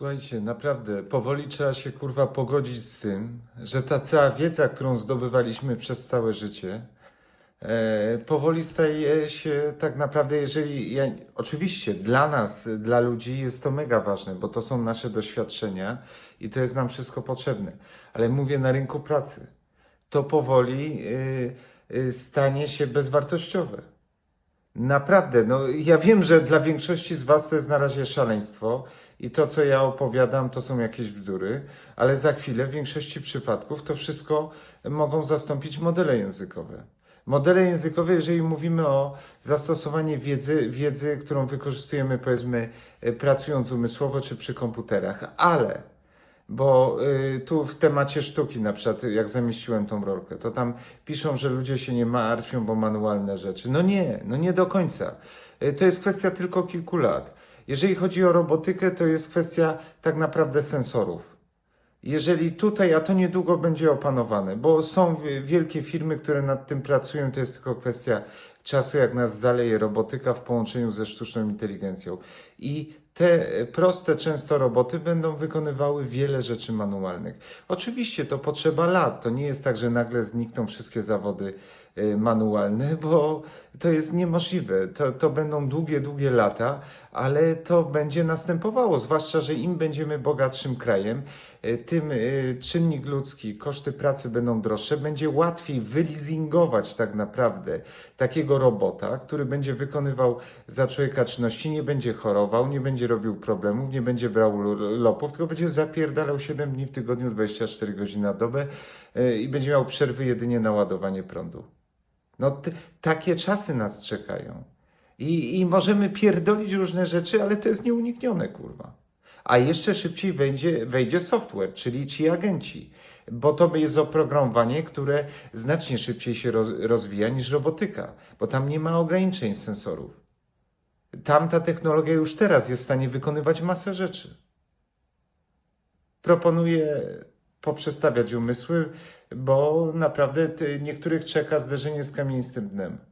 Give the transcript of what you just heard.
Słuchajcie, naprawdę, powoli trzeba się kurwa pogodzić z tym, że ta cała wiedza, którą zdobywaliśmy przez całe życie, e, powoli staje się tak naprawdę, jeżeli. Ja, oczywiście dla nas, dla ludzi jest to mega ważne, bo to są nasze doświadczenia i to jest nam wszystko potrzebne. Ale mówię na rynku pracy, to powoli y, y, stanie się bezwartościowe. Naprawdę, no ja wiem, że dla większości z Was to jest na razie szaleństwo i to, co ja opowiadam, to są jakieś bzdury, ale za chwilę w większości przypadków to wszystko mogą zastąpić modele językowe. Modele językowe, jeżeli mówimy o zastosowaniu wiedzy, wiedzy, którą wykorzystujemy, powiedzmy, e, pracując umysłowo czy przy komputerach, ale bo y, tu w temacie sztuki, na przykład, jak zamieściłem tą rolkę, to tam piszą, że ludzie się nie martwią, bo manualne rzeczy. No nie, no nie do końca. Y, to jest kwestia tylko kilku lat. Jeżeli chodzi o robotykę, to jest kwestia tak naprawdę sensorów. Jeżeli tutaj, a to niedługo będzie opanowane, bo są wi- wielkie firmy, które nad tym pracują, to jest tylko kwestia czasu, jak nas zaleje robotyka w połączeniu ze sztuczną inteligencją. I te e, proste często roboty będą wykonywały wiele rzeczy manualnych. Oczywiście to potrzeba lat, to nie jest tak, że nagle znikną wszystkie zawody e, manualne, bo to jest niemożliwe. To, to będą długie, długie lata, ale to będzie następowało, zwłaszcza, że im będziemy bogatszym krajem, e, tym czynnik ludzki, koszty pracy będą droższe, będzie łatwiej wyleasingować tak naprawdę takiego robota, który będzie wykonywał za człowieka czynności, nie będzie chorował, nie będzie robił problemów, nie będzie brał lopów, tylko będzie zapierdalał 7 dni w tygodniu, 24 godziny na dobę e, i będzie miał przerwy jedynie na ładowanie prądu. No t- takie czasy nas czekają. I, I możemy pierdolić różne rzeczy, ale to jest nieuniknione, kurwa. A jeszcze szybciej wejdzie, wejdzie software, czyli ci agenci, bo to jest oprogramowanie, które znacznie szybciej się roz, rozwija niż robotyka, bo tam nie ma ograniczeń sensorów. Tam ta technologia już teraz jest w stanie wykonywać masę rzeczy. Proponuję poprzestawiać umysły, bo naprawdę niektórych czeka zderzenie z kamienistym dnem.